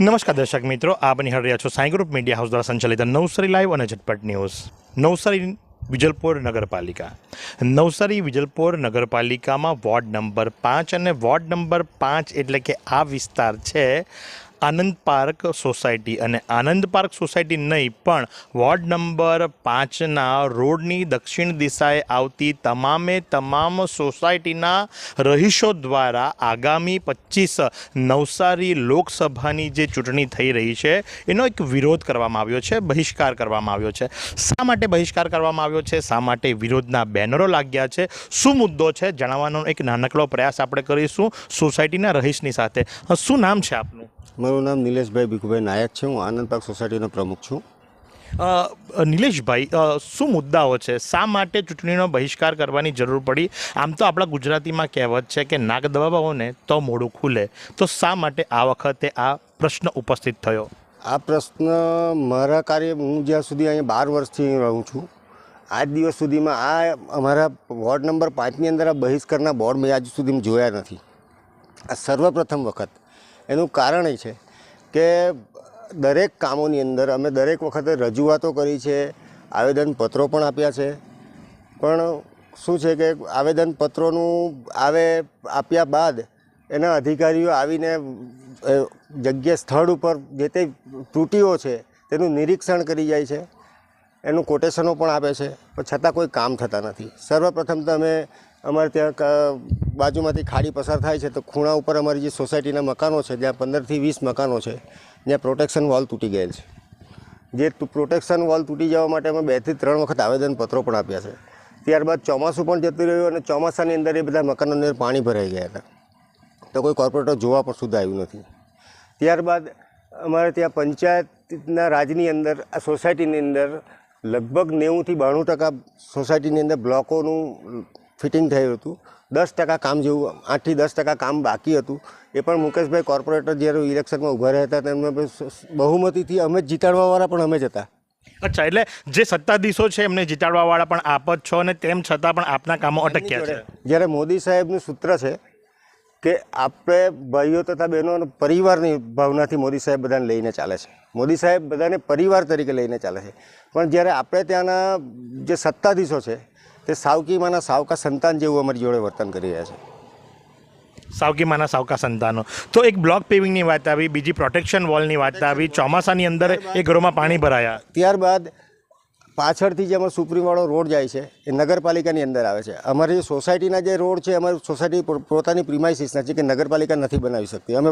નમસ્કાર દર્શક મિત્રો, આપ નિહાળ રહ્યા છો સાંઈ ગ્રુપ મીડિયા હાઉસ દ્વારા સંચાલિત નવસારી લાઈવ અને ઝટપટ ન્યૂઝ. નવસારી વિજલપોર નગરપાલિકા. નવસારી વિજલપોર નગરપાલિકામાં વોર્ડ નંબર પાંચ અને વોર્ડ નંબર પાંચ એટલે કે આ વિસ્તાર છે આનંદ પાર્ક સોસાયટી અને આનંદ પાર્ક સોસાયટી નહીં, પણ વોર્ડ નંબર પાંચના રોડની દક્ષિણ દિશાએ આવતી તમામે તમામ સોસાયટીના રહીશો દ્વારા આગામી પચીસ નવસારી લોકસભાની જે ચૂંટણી થઈ રહી છે, એનો એક વિરોધ કરવામાં આવ્યો છે, બહિષ્કાર કરવામાં આવ્યો છે. શા માટે બહિષ્કાર કરવામાં આવ્યો છે? શા માટે વિરોધના બેનરો લાગ્યા છે? શું મુદ્દો છે? જણાવવાનો એક નાનકડો પ્રયાસ આપણે કરીશું સોસાયટીના રહીશની સાથે. શું નામ છે આપનું? મારું નામ નિલેશભાઈ ભીખુભાઈ નાયક છે હું આનંદ પાર્ક સોસાયટીનો પ્રમુખ છું. નિલેશભાઈ શું મુદ્દાઓ છે? શા માટે ચૂંટણીનો બહિષ્કાર કરવાની જરૂર પડી? આમ તો આપણા ગુજરાતીમાં કહેવત છે કે નાક દબાવો તો મોડું ખુલે. તો શા માટે આ વખતે આ પ્રશ્ન ઉપસ્થિત થયો? આ પ્રશ્ન મારા કાર્ય હું જ્યાં સુધી અહીંયા બાર વર્ષથી રહું છું આજ દિવસ સુધીમાં આ અમારા વોર્ડ નંબર પાંચની અંદર આ બહિષ્કારના બોર્ડ મેં આજ સુધી જોયા નથી. આ સર્વપ્રથમ વખત. એનું કારણ એ છે કે દરેક કામોની અંદર અમે દરેક વખતે રજૂઆતો કરી છે, આવેદનપત્રો પણ આપ્યા છે. પણ શું છે કે આવેદનપત્રોનું આવે આપ્યા બાદ એના અધિકારીઓ આવીને જગ્યા સ્થળ ઉપર જે તે ત્રુટીઓ છે તેનું નિરીક્ષણ કરી જાય છે. એનું કોટેશનો પણ આપે છે. પણ છતાં કોઈ કામ થતા નથી. સર્વપ્રથમ તો અમે અમારે ત્યાં બાજુમાંથી ખાડી પસાર થાય છે તો ખૂણા ઉપર અમારી જે સોસાયટીના મકાનો છે, જ્યાં પંદરથી વીસ મકાનો છે, ત્યાં પ્રોટેક્શન વોલ તૂટી ગયેલ છે. જે પ્રોટેક્શન વોલ તૂટી જવા માટે અમે બેથી ત્રણ વખત આવેદનપત્રો પણ આપ્યા છે. ત્યારબાદ ચોમાસું પણ જતું રહ્યું અને ચોમાસાની અંદર એ બધા મકાનોની અંદર પાણી ભરાઈ ગયા હતા. તો કોઈ કોર્પોરેટર જોવા પણ સુધી આવ્યું નથી. ત્યારબાદ અમારે ત્યાં પંચાયતના રાજની અંદર, આ સોસાયટીની અંદર લગભગ નેવુંથી બાણું ટકા સોસાયટીની અંદર બ્લોકોનું ફિટિંગ થયું હતું. દસ ટકા કામ જેવું આઠથી દસ ટકા કામ બાકી હતું. એ પણ મુકેશભાઈ કોર્પોરેટર જ્યારે ઇલેક્શનમાં ઊભા રહ્યા હતા તેમને બહુમતીથી અમે જ જીતાડવાવાળા પણ અમે જ હતા. અચ્છા એટલે જે સત્તાધીશો છે એમને જીતાડવાવાળા પણ આપ જ છો અને તેમ છતાં પણ આપના કામો અટક્યા છે. જ્યારે મોદી સાહેબનું સૂત્ર છે કે આપણે ભાઈઓ તથા બહેનો પરિવારની ભાવનાથી મોદી સાહેબ બધાને લઈને ચાલે છે. મોદી સાહેબ બધાને પરિવાર તરીકે લઈને ચાલે છે. પણ જ્યારે આપણે ત્યાંના જે સત્તાધીશો છે તે સાવકીમાંના સાવકા સંતાન જેવું અમારી જોડે વર્તન કરી રહ્યા છે. સાવકીમાંના સાવકા સંતાનો. તો એક બ્લોક પેવિંગની વાત આવી બીજી પ્રોટેક્શન વોલની વાત આવી ચોમાસાની અંદર એ ઘરોમાં પાણી ભરાયા. ત્યારબાદ પાછળથી જે અમારો સુપ્રીમવાળો રોડ જાય છે એ નગરપાલિકાની અંદર આવે છે. અમારી સોસાયટીના જે રોડ છે અમારી સોસાયટી પોતાની પ્રિમાઇસીસના છે કે નગરપાલિકા નથી બનાવી શકતી. અમે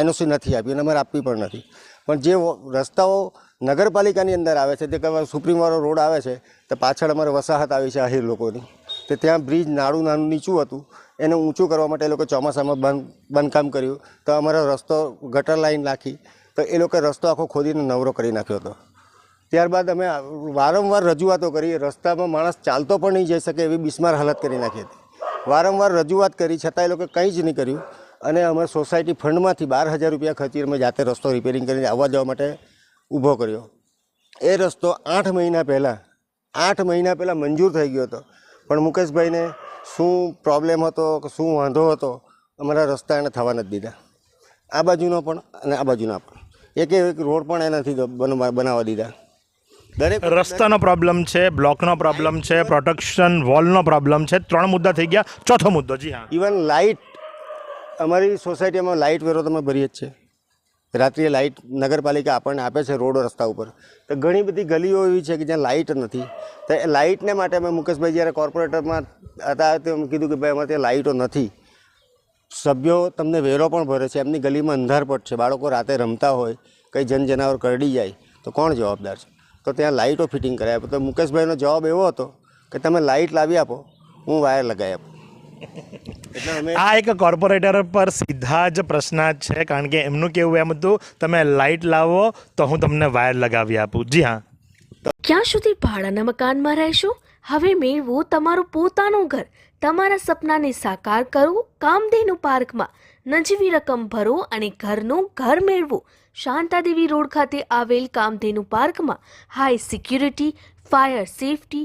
એનઓસી નથી આપી અને અમારે આપવી પણ નથી. પણ જે રસ્તાઓ નગરપાલિકાની અંદર આવે છે તે કહેવાય સુપ્રીમવાળો રોડ આવે છે, તો પાછળ અમારે વસાહત આવી છે આહિર લોકોની. તો ત્યાં બ્રિજ નાળું નાનું નીચું હતું, એને ઊંચું કરવા માટે એ લોકો ચોમાસામાં બંધ, બાંધકામ કર્યું. તો અમારો રસ્તો ગટર લાઈન નાખી, તો એ લોકોએ રસ્તો આખો ખોદીને નવરો કરી નાખ્યો હતો. ત્યારબાદ અમે વારંવાર રજૂઆતો કરી, રસ્તામાં માણસ ચાલતો પણ નહીં જઈ શકે એવી બિસ્માર હાલત કરી નાખી હતી. વારંવાર રજૂઆત કરી, છતાં એ લોકો કંઈ જ નહીં કર્યું. અને અમે સોસાયટી ફંડમાંથી બાર હજાર રૂપિયા ખર્ચી અમે જાતે રસ્તો રિપેરિંગ કરીને આવવા જવા માટે ઊભો કર્યો. એ રસ્તો આઠ મહિના પહેલાં આઠ મહિના પહેલાં મંજૂર થઈ ગયો હતો. પણ મુકેશભાઈને શું પ્રોબ્લેમ હતો કે શું વાંધો હતો અમારા રસ્તા એને થવા નથી દીધા. આ બાજુનો પણ અને આ બાજુના પણ. એક એક રોડ પણ એ નથી બનવા બનાવવા દીધા. દરેક રસ્તાનો પ્રોબ્લેમ છે બ્લોકનો પ્રોબ્લેમ છે પ્રોટેક્શન વોલનો પ્રોબ્લેમ છે. ત્રણ મુદ્દા થઈ ગયા. ચોથો મુદ્દો જી હા. ઇવન લાઇટ અમારી સોસાયટીમાં લાઇટ વેરો તમે ભરીએ જ છે. રાત્રિએ લાઇટ નગરપાલિકા આપણને આપે છે રોડ રસ્તા ઉપર. તો ઘણી બધી ગલીઓ એવી છે કે જ્યાં લાઇટ નથી. તો એ લાઇટને માટે અમે મુકેશભાઈ જ્યારે કોર્પોરેટરમાં હતા તો કીધું કે ભાઈ, અમારે ત્યાં લાઇટો નથી. સભ્યો તમને વેરો પણ ભરે છે, એમની ગલીમાં અંધારપટ છે, બાળકો રાતે રમતા હોય, કંઈ જન જનાવર કરડી જાય, તો કોણ જવાબદાર છે? તો ત્યાં લાઇટો ફિટિંગ કરાવી તો મુકેશભાઈનો જવાબ એવો હતો કે, તમે લાઇટ લાવી આપો, હું વાયર લગાવી આપું. આ એક કોર્પોરેટર પર સીધા જ પ્રશ્ન છે કારણ કે એમનું કેવું એમ હતું તમે લાઇટ લાવો તો હું તમને વાયર લગાવી આપું. જી હા. ક્યાં સુધી ભાડાના મકાનમાં રહેશો? હવે મેળવો તમારું પોતાનું ઘર. તમારા સપનાને સાકાર કરો કામધેનુ પાર્કમાં. નજીવી રકમ ભરો અને ઘરનું ઘર મેળવો. શાંતાદેવી રોડ ખાતે આવેલ કામધેનુ પાર્કમાં high security fire safety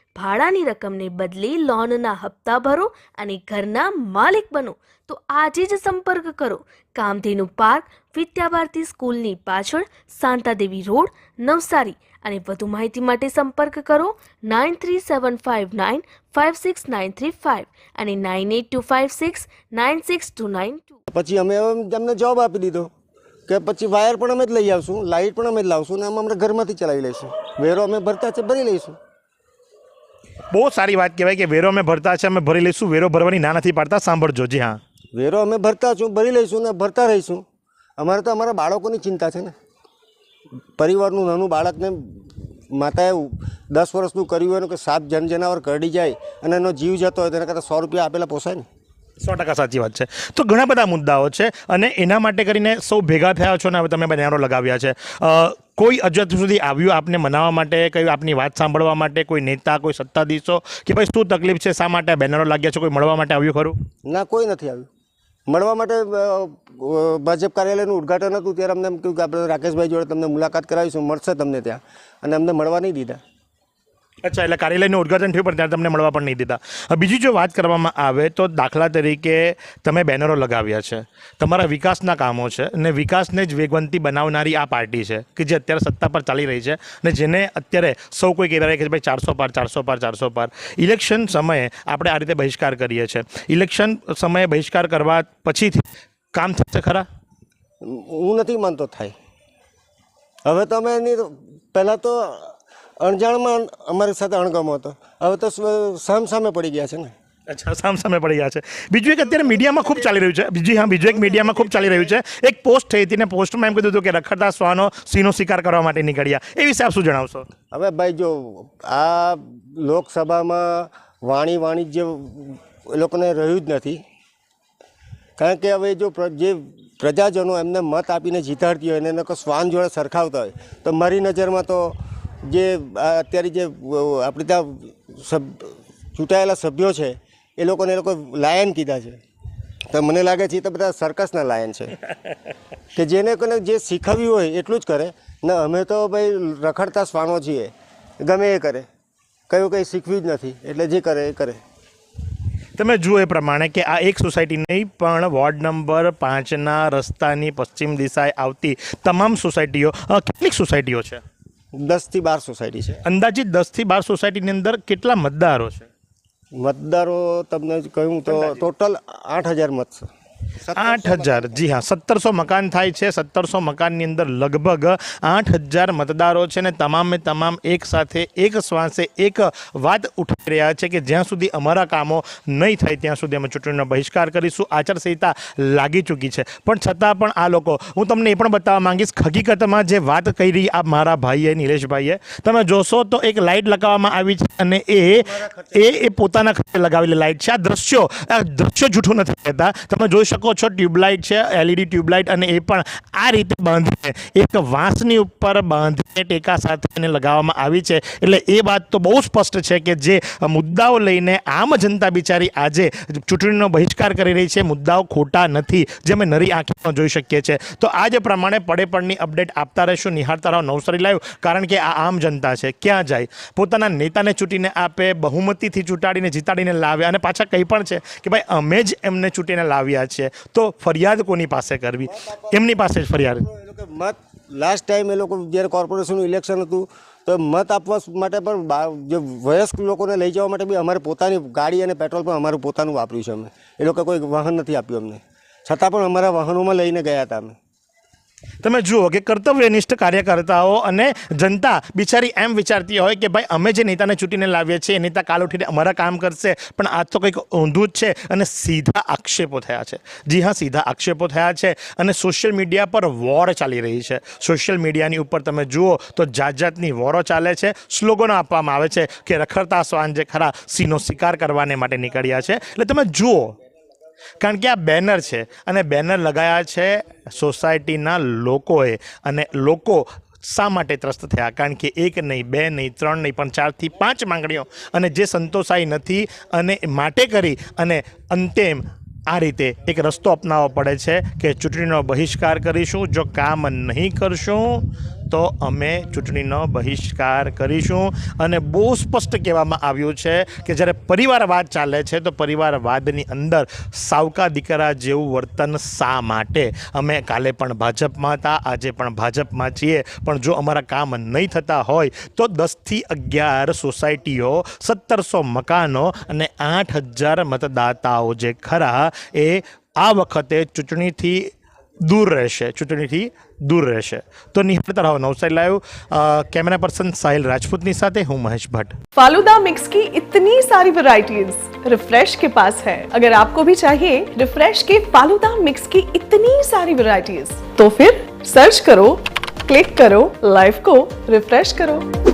ભાડાની રકમને બદલે લોનના હપ્તા ભરો અને ઘરના માલિક બનો. તો આજે જ સંપર્ક કરો. કામધેનુ પાર્ક, વિદ્યાભારતી સ્કૂલની પાછળ, શાંતાદેવી રોડ, નવસારી. અને વધુ માહિતી માટે સંપર્ક કરો nine three seven five nine five six nine three five અને nine eight two five six nine six two nine two. પછી અમે તમને જવાબ આપી દીધો કે પછી વાયર પણ અમે જ લઈ આવશું, લાઇટ પણ અમે જ લાવશું ને અમે અમારા ઘરમાંથી ચલાવી લઈશું વેરો અમે ભરતા છે, ભરી લઈશું. બહુ સારી વાત કહેવાય કે વેરો અમે ભરતા છે અમે ભરી લઈશું. વેરો ભરવાની ના નથી પાડતા સાંભળજો. જી હા. વેરો અમે ભરતા છું ભરી લઈશું ને ભરતા રહીશું. અમારે તો અમારા બાળકોની ચિંતા છે ને. પરિવારનું નાનું બાળકને માતાએ દસ વર્ષનું કર્યું હોય કે સાપ જન જનાવર કરડી જાય અને એનો જીવ જતો હોય તેના કરતાં સો રૂપિયા આપેલા પોસાય ને. સો ટકા સાચી વાત છે. તો ઘણા બધા મુદ્દાઓ છે અને એના માટે કરીને સૌ ભેગા થયા છો ને હવે તમે બેનરો લગાવ્યા છે. કોઈ અજત સુધી આવ્યું આપને મનાવવા માટે, કઈ આપની વાત સાંભળવા માટે, કોઈ નેતા, કોઈ સત્તાધીશો, કે ભાઈ શું તકલીફ છે, શા માટે બેનરો લાગ્યા છે, કોઈ મળવા માટે આવ્યું ખરું? ના, કોઈ નથી આવ્યું. મળવા માટે ભાજપ કાર્યાલયનું ઉદ્ઘાટન હતું, ત્યારે અમને એમ કહ્યું કે આપણે રાકેશભાઈ જોડે તમને મુલાકાત કરાવીશું, મળશે તમને ત્યાં. અને અમને મળવા નહીં દીધા. અચ્છા, એટલે કાર્યાલયનું ઉદઘાટન થયું, પણ ત્યારે તમને મળવા પણ નહીં દીધા. બીજી જો વાત કરવામાં આવે, તો દાખલા તરીકે તમે બેનરો લગાવ્યા છે. તમારા વિકાસના કામો છે અને વિકાસને જ વેગવંતી બનાવનારી આ પાર્ટી છે, કે જે અત્યારે સત્તા પર ચાલી રહી છે અને જેને અત્યારે સૌ કોઈ કહી રહ્યા કે ભાઈ ચારસો પાર ચારસો પાર ચારસો પાર. ઇલેક્શન સમયે આપણે આ રીતે બહિષ્કાર કરીએ છીએ. ઇલેક્શન સમયે બહિષ્કાર કરવા પછીથી કામ થશે ખરા? હું નથી માનતો થાય. હવે તમે એની પહેલાં તો અણજાણમાં અમારી સાથે અણગમો હતો. હવે તો સ- સામ સામે પડી ગયા છે ને. અચ્છા સામ સામે પડી ગયા છે. બીજું એક અત્યારે મીડિયામાં ખૂબ ચાલી રહ્યું છે. બીજી હા બીજું એક મીડિયામાં ખૂબ ચાલી રહ્યું છે. એક પોસ્ટ થઈ હતી ને પોસ્ટમાં એમ કીધું હતું કે રખડતા શ્વાનો સિંહનો શિકાર કરવા માટે નીકળ્યા. એ વિશે આપ શું જણાવશો? હવે ભાઈ જો આ લોકસભામાં વાણી વાણિજ્ય એ લોકોને રહ્યું જ નથી. કારણ કે હવે જો જે પ્રજાજનો એમને મત આપીને જીતાડતી હોય અને એને શ્વાન જોડે સરખાવતા હોય તો મારી નજરમાં તો જે અત્યારે જે આપણે ત્યાં સભ ચૂંટાયેલા સભ્યો છે એ લોકોને એ લોકો લાયન કીધા છે. તો મને લાગે છે એ તો બધા સર્કસના લાયન છે. કે જેને કોને જે શીખવ્યું હોય એટલું જ કરે. ને અમે તો ભાઈ રખડતા શ્વાનો છીએ. ગમે એ કરે. કયું કંઈ શીખવ્યું જ નથી. એટલે જે કરે એ કરે. તમે જુઓ એ પ્રમાણે કે આ એક સોસાયટી નહીં પણ વોર્ડ નંબર પાંચના રસ્તાની પશ્ચિમ દિશાએ આવતી તમામ સોસાયટીઓ કેટલીક સોસાયટીઓ છે? દસથી બાર સોસાયટી છે. અંદાજિત દસથી બાર સોસાયટીની અંદર કેટલા મતદારો છે? મતદારો તમને કહ્યું તો ટોટલ આઠ હજાર મત છે. આઠ હજાર. જી હા, સત્તરસો મકાન થાય છે. સત્તરસો મકાનની અંદર લગભગ આઠ હજાર મતદારો છે ને તમામે તમામ એક સાથે એક શ્વાસે એક વાત ઉઠાવી રહ્યા છે કે જ્યાં સુધી અમારા કામો નહીં થાય ત્યાં સુધી અમે ચૂંટણીનો બહિષ્કાર કરીશું. આચારસંહિતા લાગી ચૂકી છે. પણ છતાં પણ આ લોકો, હું તમને એ પણ બતાવવા માંગીશ, હકીકતમાં જે વાત કરી આ મારા ભાઈએ, નિલેશભાઈએ, તમે જોશો તો એક લાઇટ લગાવવામાં આવી છે અને એ એ એ પોતાના ખર્ચે લગાવેલી લાઇટ છે. આ દ્રશ્યો આ દ્રશ્યો જૂઠું નથી કહેતા. તમે જોઈ શકો છો, ટ્યુબલાઇટ છે એલઈડી ટ્યુબલાઇટ અને એ પણ આ રીતે બાંધીને, એક વાંસની ઉપર બાંધીને ટેકા સાથે એને લગાવવામાં આવી છે. એટલે એ વાત તો બહુ સ્પષ્ટ છે કે જે મુદ્દાઓ લઈને આમ જનતા બિચારી આજે ચૂંટણીનો બહિષ્કાર કરી રહી છે. મુદ્દાઓ ખોટા નથી, જે અમે નરી આંખે જોઈ શકીએ છીએ. તો આ જે પ્રમાણે પડે પડની અપડેટ આપતા રહેશું. નિહાળતા રહો, નવસારી લાઈવ, કારણ કે આ આમ જનતા છે. ક્યાં જાય? પોતાના નેતાને ચૂંટીને આપે, બહુમતીથી ચૂંટાડીને જીતાડીને લાવે અને પાછા કંઈ પણ છે કે ભાઈ અમે જ એમને ચૂંટીને લાવ્યા છે. તો ફરિયાદ કોની પાસે કરવી? એમની પાસે જ ફરિયાદ. મત લાસ્ટ ટાઈમ એ લોકો જ્યારે કોર્પોરેશનનું ઇલેક્શન હતું, તો મત આપવા માટે પણ જે વયસ્ક લોકોને લઈ જવા માટે બી અમારે પોતાની ગાડી અને પેટ્રોલ પણ અમારું પોતાનું વાપર્યું છે અમે. એ લોકો કોઈ વાહન નથી આપ્યું અમને. છતાં પણ અમારા વાહનોમાં લઈને ગયા હતા અમે. તમે જુઓ કે કર્તવ્યનિષ્ઠ કાર્યકર્તાઓ અને જનતા બિચારી એમ વિચારતી હોય કે ભાઈ, અમે જે નેતાને ચૂંટીને લાવીએ છીએ, એ નેતા કાલ ઉઠીને અમારા કામ કરશે, પણ આ તો કંઈક ઊંધું જ છે અને સીધા આક્ષેપો થયા છે. જી હા, સીધા આક્ષેપો થયા છે અને સોશિયલ મીડિયા પર વોર ચાલી રહી છે. સોશિયલ મીડિયાની ઉપર તમે જુઓ તો જાત જાતની વોરો ચાલે છે. સ્લોગનો આપવામાં આવે છે કે રખડતા શ્વાન જે ખરા સિંહનો શિકાર કરવાને માટે નીકળ્યા છે. એટલે તમે જુઓ કારણ કે આ બેનર છે અને બેનર લગાયા છે સોસાયટીના લોકોએ અને લોકો શા માટે ત્રસ્ત થયા? કારણ કે એક નહીં, બે નહીં, ત્રણ નહીં, પણ ચારથી પાંચ માંગણીઓ અને જે સંતોષાઈ નથી અને માટે કરી અને અંતેમ આ રીતે એક રસ્તો અપનાવવો પડે છે કે ચૂંટણીનો બહિષ્કાર કરીશું. જો કામ નહીં કરશું તો અમે ચૂંટણીનો બહિષ્કાર કરીશું. અને બહુ સ્પષ્ટ કહેવામાં આવ્યું છે કે જ્યારે પરિવારવાદ ચાલે છે, તો પરિવારવાદની અંદર સાવકા દીકરા જેવું વર્તન શા માટે? અમે કાલે પણ ભાજપમાં હતા, આજે પણ ભાજપમાં છીએ. પણ જો અમારા કામ નહીં થતા હોય, તો દસથી અગિયાર સોસાયટીઓ, સત્તરસો મકાનો અને આઠ હજાર મતદાતાઓ જે ખરા, એ આ વખતે ચૂંટણીથી દૂર રહેશે ચૂંટણીથી દૂર રહેશે તો નિહાળતા રહો નવસારી લાઈવ અ, કેમેરા પર્સન સાહિલ રાજપૂતની સાથે હું મહેશ ભટ્ટ फालूदा मिक्स की इतनी सारी वैरायटीज रिफ्रेश के पास है अगर आपको भी चाहिए रिफ्रेश के फालूदा मिक्स की इतनी सारी वैरायटीज तो फिर सर्च करो क्लिक करो लाइफ को रिफ्रेश करो